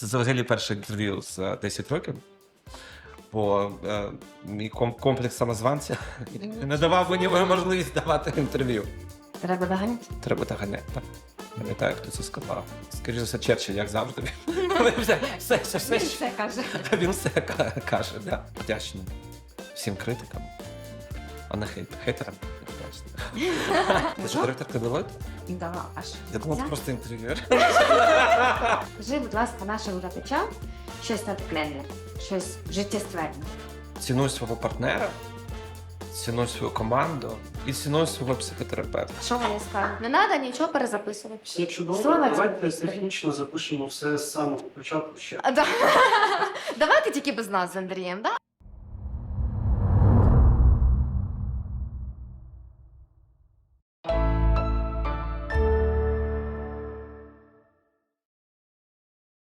Це взагалі перше інтерв'ю за 10 років. Бо е, мій комплекс самозванця не давав мені можливість давати інтерв'ю. Треба доганяти. Треба доганяти. так. Пам'ятаю, хто це сказав. Скоріше за все, Черчилль, як завжди. Все, все, все, все, Він все каже. Він все каже, да. Вдячний всім критикам, а не хейтерам. Вдячний. Ти ж директорка Deloitte? Да, аж. Я думав, ти просто інтерв'юер. Скажи, будь ласка, нашим глядачам щось натхненне, щось життєстверне. Ціную свого партнера, ціную свою команду і ціную свого психотерапевта. Що вони скажуть? Не треба нічого перезаписувати. Все чудово. Слава Давайте Богу. технічно запишемо все з самого початку ще. А, да. Давайте тільки без нас з Андрієм, да?